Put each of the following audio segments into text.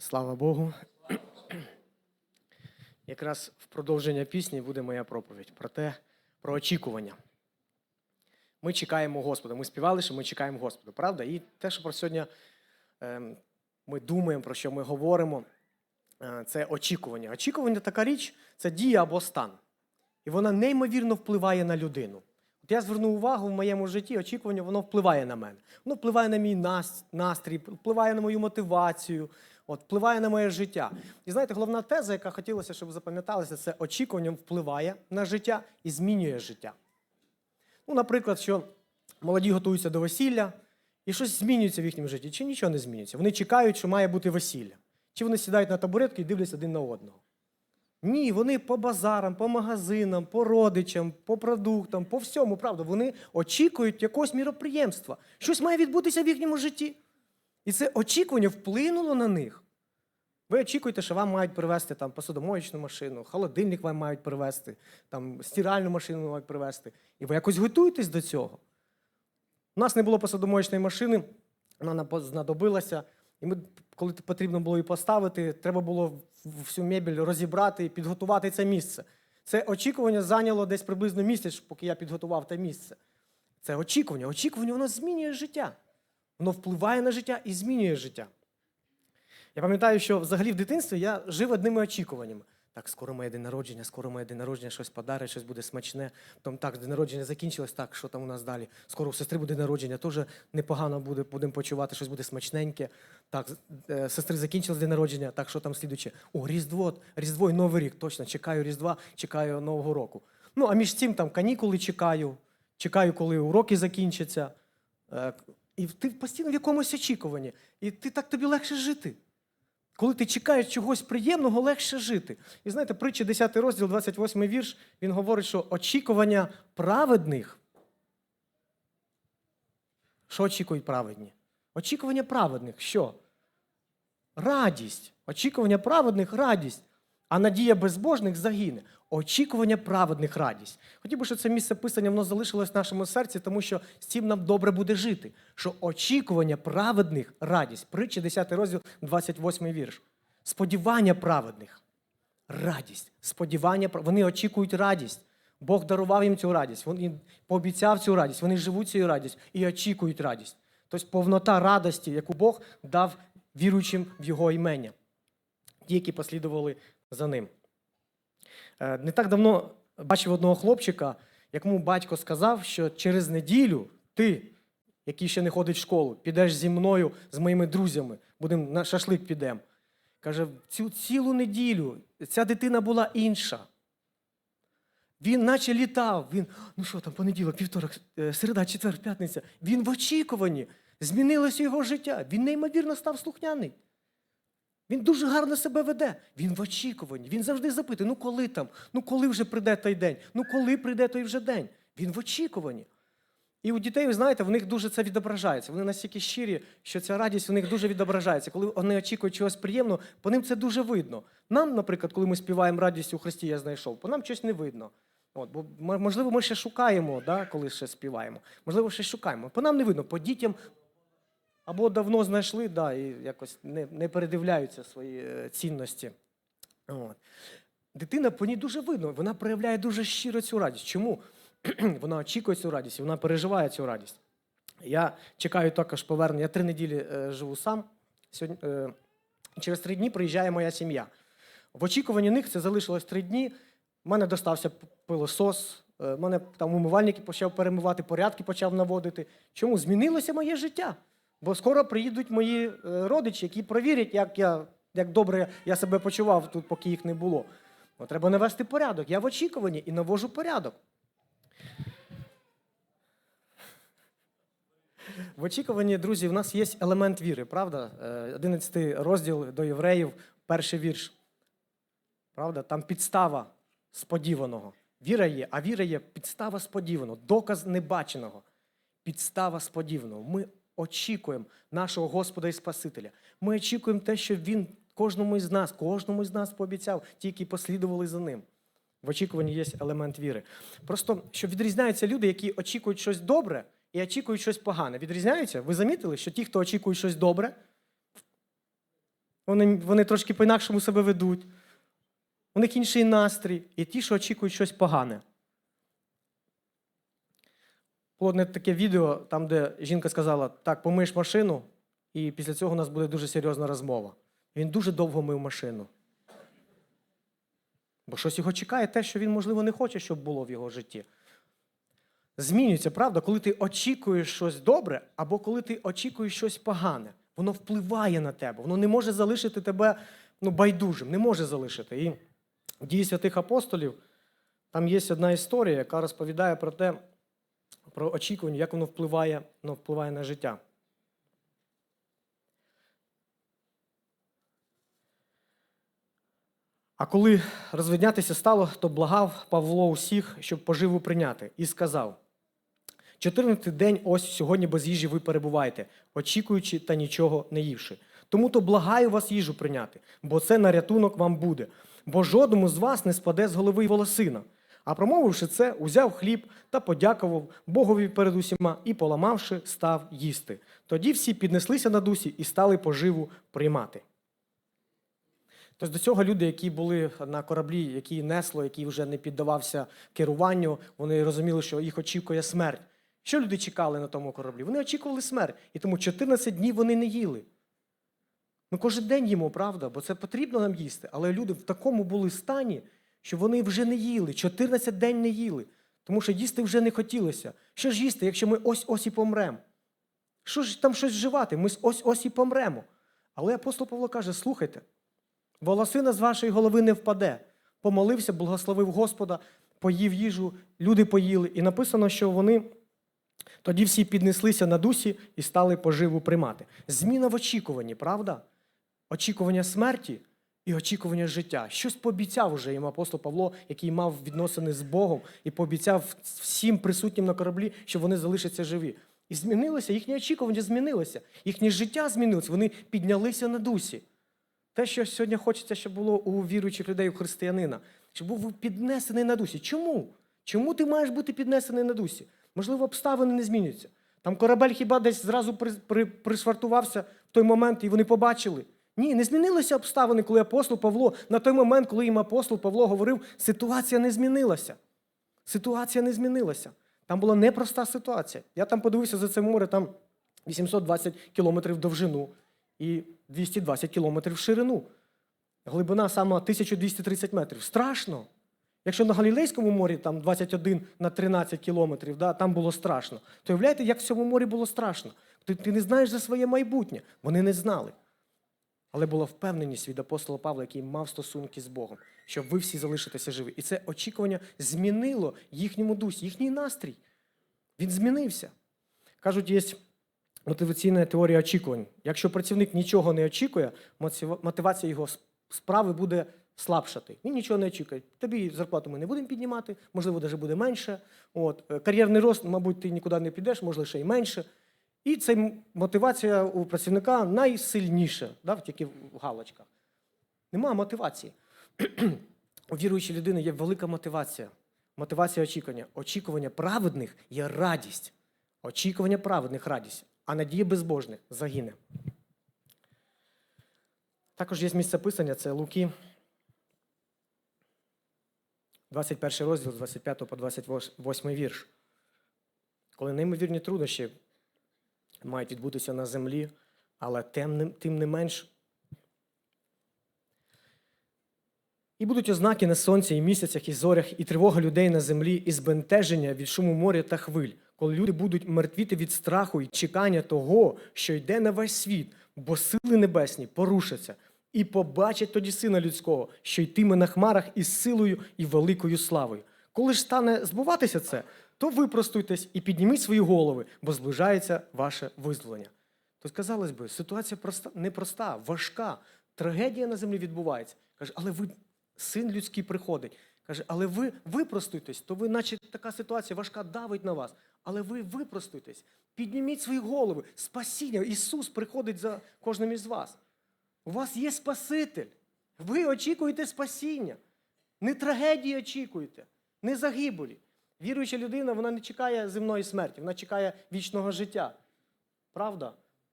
Слава Богу. Якраз в продовження пісні буде моя проповідь про те, про очікування. Ми чекаємо Господа. Ми співали, що ми чекаємо Господа, правда? І те, що про сьогодні ем, ми думаємо, про що ми говоримо, е, це очікування. Очікування така річ це дія або стан. І вона неймовірно впливає на людину. От я звернув увагу в моєму житті, очікування, воно впливає на мене. Воно впливає на мій настрій, впливає на мою мотивацію, от, впливає на моє життя. І знаєте, головна теза, яка хотілося, щоб запам'яталася, це очікуванням впливає на життя і змінює життя. Ну, наприклад, що молоді готуються до весілля, і щось змінюється в їхньому житті, чи нічого не змінюється. Вони чекають, що має бути весілля. Чи вони сідають на табуретки і дивляться один на одного. Ні, вони по базарам, по магазинам, по родичам, по продуктам, по всьому, правда, вони очікують якогось міроприємства. Щось має відбутися в їхньому житті. І це очікування вплинуло на них. Ви очікуєте, що вам мають привезти там, посудомоєчну машину, холодильник вам мають привезти, там, стиральну машину мають привезти. І ви якось готуєтесь до цього. У нас не було посудомоєчної машини, вона нам знадобилася. І ми, коли потрібно було її поставити, треба було всю мебель розібрати і підготувати це місце. Це очікування зайняло десь приблизно місяць, поки я підготував те місце. Це очікування. Очікування воно змінює життя. Воно впливає на життя і змінює життя. Я пам'ятаю, що взагалі в дитинстві я жив одними очікуваннями. Так, скоро моє день народження, скоро моє день народження, щось подарить, щось буде смачне. Потім так, день народження закінчилось, так, що там у нас далі? Скоро у сестри буде народження, теж непогано буде, будемо почувати, щось буде смачненьке. Так, е, сестри закінчилось день народження, так, що там слідуюче? О, Різдво, Різдво і Новий рік, точно, чекаю Різдва, чекаю Нового року. Ну, а між цим там канікули чекаю, чекаю, коли уроки закінчаться. І ти постійно в якомусь очікуванні. І ти так тобі легше жити. Коли ти чекаєш чогось приємного, легше жити. І знаєте, притча 10 розділ, 28 вірш, він говорить, що очікування праведних. Що очікують праведні? Очікування праведних що? Радість. Очікування праведних радість. А надія безбожних загине. Очікування праведних радість. Хотів би, щоб це місце писання воно залишилось в нашому серці, тому що з цим нам добре буде жити. Що очікування праведних радість. Притча 10 розділ, 28 вірш. Сподівання праведних. Радість. Сподівання Вони очікують радість. Бог дарував їм цю радість. Він пообіцяв цю радість. Вони живуть цією радістю і очікують радість. Тобто повнота радості, яку Бог дав віруючим в Його імення. Ті, які послідували за ним. Е, Не так давно бачив одного хлопчика, якому батько сказав, що через неділю ти, який ще не ходить в школу, підеш зі мною, з моїми друзями, будемо на шашлик підемо. Каже, цю цілу неділю ця дитина була інша. Він наче літав. Він, ну що там, понеділок, вівторок, е, середа, четвер, п'ятниця. Він в очікуванні. Змінилося його життя. Він неймовірно став слухняний. Він дуже гарно себе веде. Він в очікуванні. Він завжди запитує: ну коли там? Ну коли вже прийде той день? Ну коли прийде той вже день? Він в очікуванні. І у дітей, ви знаєте, в них дуже це відображається. Вони настільки щирі, що ця радість у них дуже відображається. Коли вони очікують чогось приємного, по ним це дуже видно. Нам, наприклад, коли ми співаємо радість у Христі, я знайшов, по нам щось не видно. От, бо можливо, ми ще шукаємо, да, коли ще співаємо. Можливо, ще шукаємо. По нам не видно, по дітям або давно знайшли, да, і якось не, не передивляються свої е, цінності. От. Дитина по ній дуже видно, вона проявляє дуже щиро цю радість. Чому? вона очікує цю радість, вона переживає цю радість. Я чекаю також повернення. Я три неділі е, живу сам. Сьогодні, е, через три дні приїжджає моя сім'я. В очікуванні них це залишилось три дні. У мене достався пилосос, е, мене там умивальники почав перемивати, порядки почав наводити. Чому? Змінилося моє життя. Бо скоро приїдуть мої е, родичі, які провірять, як, я, як добре я себе почував тут, поки їх не було. Бо треба навести порядок. Я в очікуванні і навожу порядок. В очікуванні, друзі, в нас є елемент віри, правда? Е, 11 розділ до євреїв, перший вірш. Правда? Там підстава сподіваного. Віра є, а віра є підстава сподіваного, доказ небаченого. Підстава сподіваного. Ми очікуємо нашого Господа і Спасителя. Ми очікуємо те, що Він кожному із нас, кожному із нас пообіцяв, ті, які послідували за ним. В очікуванні є елемент віри. Просто що відрізняються люди, які очікують щось добре і очікують щось погане. Відрізняються? Ви замітили, що ті, хто очікують щось добре, вони, вони трошки по-інакшому себе ведуть. У них інший настрій, і ті, що очікують щось погане. Було одне таке відео, там, де жінка сказала: так, помиєш машину, і після цього у нас буде дуже серйозна розмова. Він дуже довго мив машину. Бо щось його чекає, те, що він, можливо, не хоче, щоб було в його житті. Змінюється, правда, коли ти очікуєш щось добре, або коли ти очікуєш щось погане. Воно впливає на тебе, воно не може залишити тебе ну, байдужим, не може залишити. І в дії святих апостолів там є одна історія, яка розповідає про те, про очікування, як воно впливає, воно впливає на життя. А коли розвиднятися стало, то благав Павло усіх, щоб поживу прийняти, і сказав: 14 день ось сьогодні без їжі ви перебуваєте, очікуючи та нічого не ївши. Тому то благаю вас їжу прийняти, бо це на рятунок вам буде. Бо жодному з вас не спаде з голови волосина. А промовивши це, узяв хліб та подякував Богові перед усіма і, поламавши, став їсти. Тоді всі піднеслися на дусі і стали поживу приймати. Тобто до цього люди, які були на кораблі, які несло, який вже не піддавався керуванню, вони розуміли, що їх очікує смерть. Що люди чекали на тому кораблі? Вони очікували смерть. І тому 14 днів вони не їли. Ми кожен день їмо, правда, бо це потрібно нам їсти. Але люди в такому були стані, що вони вже не їли, 14 день не їли, тому що їсти вже не хотілося. Що ж їсти, якщо ми ось ось і помремо? Що ж там щось вживати? Ми ось ось і помремо. Але апостол Павло каже: слухайте, волосина з вашої голови не впаде. Помолився, благословив Господа, поїв їжу, люди поїли. І написано, що вони тоді всі піднеслися на дусі і стали поживу приймати. Зміна в очікуванні, правда? Очікування смерті і очікування життя. Щось пообіцяв уже їм апостол Павло, який мав відносини з Богом, і пообіцяв всім присутнім на кораблі, що вони залишаться живі. І змінилося, їхнє очікування змінилося, їхнє життя змінилося, вони піднялися на дусі. Те, що сьогодні хочеться, щоб було у віруючих людей, у християнина, щоб був піднесений на дусі. Чому? Чому ти маєш бути піднесений на дусі? Можливо, обставини не змінюються. Там корабель хіба десь зразу при, при, пришвартувався в той момент, і вони побачили. Ні, не змінилися обставини, коли апостол Павло, на той момент, коли їм апостол Павло говорив, ситуація не змінилася. Ситуація не змінилася. Там була непроста ситуація. Я там подивився за це море, там 820 кілометрів довжину і 220 кілометрів в ширину. Глибина саме 1230 метрів. Страшно. Якщо на Галілейському морі там 21 на 13 кілометрів, да, там було страшно, то уявляєте, як в цьому морі було страшно. Ти, ти не знаєш за своє майбутнє. Вони не знали. Але була впевненість від апостола Павла, який мав стосунки з Богом, що ви всі залишитеся живі. І це очікування змінило їхньому дусі, їхній настрій. Він змінився. Кажуть, є мотиваційна теорія очікувань. Якщо працівник нічого не очікує, мотивація його справи буде слабшати. Він нічого не очікує. Тобі зарплату ми не будемо піднімати, можливо, навіть буде менше. От. е, Кар'єрний рост, мабуть, ти нікуди не підеш, можливо, ще й менше. І це мотивація у працівника найсильніша, да, тільки в галочках. Нема мотивації. У віруючої людини є велика мотивація. Мотивація очікування. Очікування праведних є радість. Очікування праведних радість, а надія безбожних загине. Також є місце писання, це Луки, 21 розділ з 25 по 28 вірш. Коли неймовірні труднощі мають відбутися на землі, але тим тим не менш. І будуть ознаки на сонці, і місяцях, і зорях, і тривога людей на землі, і збентеження від шуму моря та хвиль, коли люди будуть мертвіти від страху і чекання того, що йде на весь світ, бо сили небесні порушаться, і побачать тоді сина людського, що йтиме на хмарах із силою і великою славою. Коли ж стане збуватися це, то випростуйтесь і підніміть свої голови, бо зближається ваше визволення. То казалось би, ситуація проста, непроста, важка, трагедія на землі відбувається. Каже, але ви, син людський приходить. Каже, але ви випростуйтесь, то ви, наче така ситуація важка давить на вас. Але ви випростуйтесь, підніміть свої голови. Спасіння. Ісус приходить за кожним із вас. У вас є Спаситель. Ви очікуєте спасіння. Не трагедії очікуєте, не загибелі. Віруюча людина, вона не чекає земної смерті, вона чекає вічного життя. Правда?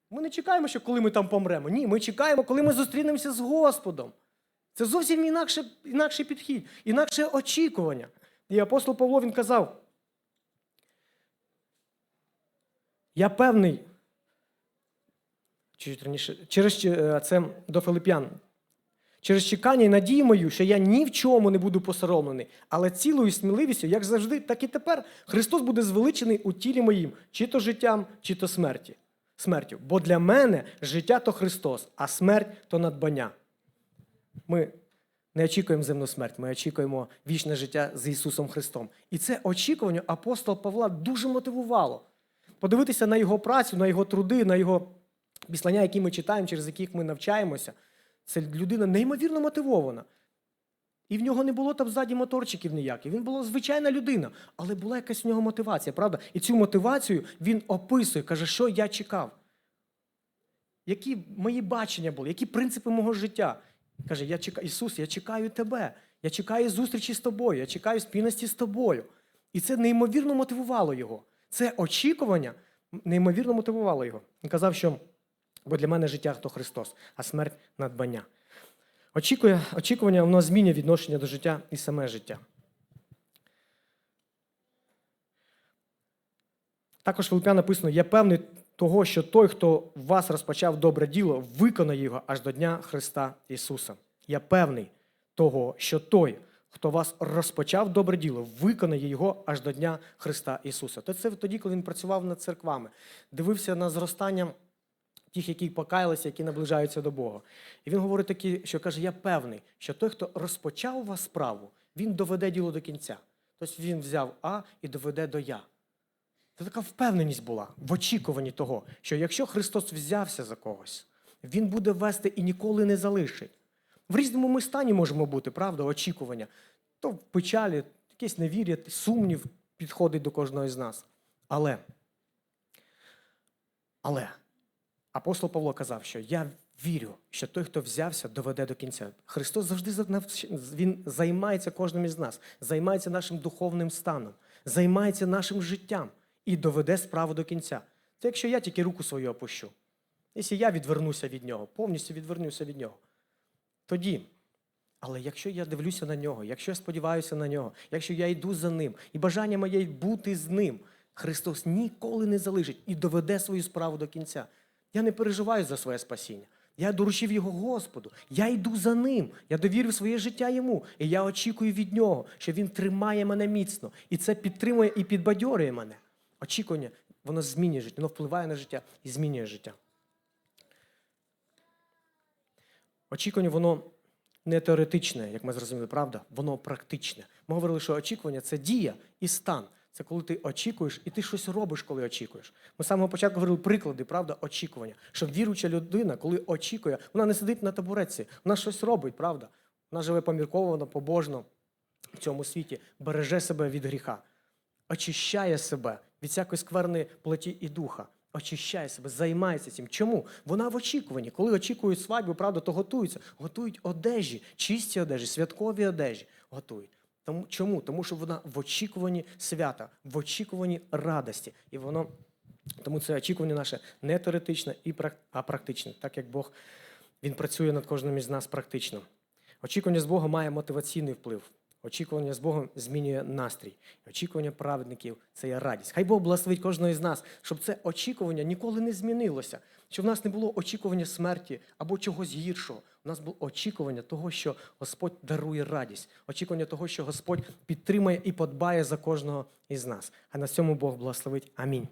Ми не чекаємо, що коли ми там помремо. Ні, ми чекаємо, коли ми зустрінемося з Господом. Це зовсім інакше, інакший підхід, інакше очікування. І апостол Павло він казав: я певний, чуть раніше, через е, це до Филип'ян. Через чекання і надію мою, що я ні в чому не буду посоромлений, але цілою сміливістю, як завжди, так і тепер, Христос буде звеличений у тілі моїм, чи то життям, чи то смерті. смертю. Бо для мене життя то Христос, а смерть то надбання. Ми не очікуємо земну смерть, ми очікуємо вічне життя з Ісусом Христом. І це очікування апостол Павла дуже мотивувало. Подивитися на його працю, на його труди, на його післання, які ми читаємо, через яких ми навчаємося. Це людина неймовірно мотивована. І в нього не було там ззаді моторчиків ніяких. Він була звичайна людина, але була якась в нього мотивація, правда? І цю мотивацію він описує, каже, що я чекав. Які мої бачення були, які принципи мого життя. Каже, я чекаю, Ісус, я чекаю тебе. Я чекаю зустрічі з тобою, я чекаю спільності з тобою. І це неймовірно мотивувало його. Це очікування неймовірно мотивувало його. Він казав, що бо для мене життя то Христос, а смерть надбання. Очікує, очікування воно змінює відношення до життя і саме життя. Також в написано: я певний того, що той, хто в вас розпочав добре діло, виконає його аж до Дня Христа Ісуса. Я певний того, що той, хто вас розпочав добре діло, виконає його аж до Дня Христа Ісуса. То це тоді, коли він працював над церквами, дивився на зростання тих, які покаялися, які наближаються до Бога. І він говорить такі, що каже: Я певний, що той, хто розпочав у вас справу, він доведе діло до кінця. Тобто він взяв А і доведе до Я. Це така впевненість була в очікуванні того, що якщо Христос взявся за когось, Він буде вести і ніколи не залишить. В різному ми стані можемо бути, правда, очікування. То в печалі, якесь невір'я, сумнів підходить до кожного з нас. Але, але апостол Павло казав, що я вірю, що той, хто взявся, доведе до кінця. Христос завжди він займається кожним із нас, займається нашим духовним станом, займається нашим життям і доведе справу до кінця. Це якщо я тільки руку свою опущу. Якщо я відвернуся від нього, повністю відвернуся від нього. Тоді. Але якщо я дивлюся на нього, якщо я сподіваюся на нього, якщо я йду за ним, і бажання моє бути з ним, Христос ніколи не залишить і доведе свою справу до кінця. Я не переживаю за своє спасіння. Я доручив його Господу. Я йду за ним. Я довірив своє життя йому. І я очікую від нього, що він тримає мене міцно. І це підтримує і підбадьорює мене. Очікування, воно змінює життя, воно впливає на життя і змінює життя. Очікування, воно не теоретичне, як ми зрозуміли, правда? Воно практичне. Ми говорили, що очікування це дія і стан. Це коли ти очікуєш і ти щось робиш, коли очікуєш. Ми з самого початку говорили приклади, правда, очікування. Що віруюча людина, коли очікує, вона не сидить на табуреці, вона щось робить, правда? Вона живе помірковано, побожно в цьому світі, береже себе від гріха, очищає себе від всякої скверної плоті і духа. Очищає себе, займається цим. Чому? Вона в очікуванні. Коли очікують свадьбу, правда, то готуються. Готують одежі, чисті одежі, святкові одежі готують. Тому, чому? Тому що вона в очікуванні свята, в очікуванні радості. І воно, тому це очікування наше не теоретичне, і а практичне, так як Бог він працює над кожним із нас практично. Очікування з Бога має мотиваційний вплив. Очікування з Богом змінює настрій. Очікування праведників це є радість. Хай Бог благословить кожного із нас, щоб це очікування ніколи не змінилося. Щоб в нас не було очікування смерті або чогось гіршого. У нас було очікування того, що Господь дарує радість, очікування того, що Господь підтримає і подбає за кожного із нас. А на цьому Бог благословить. Амінь.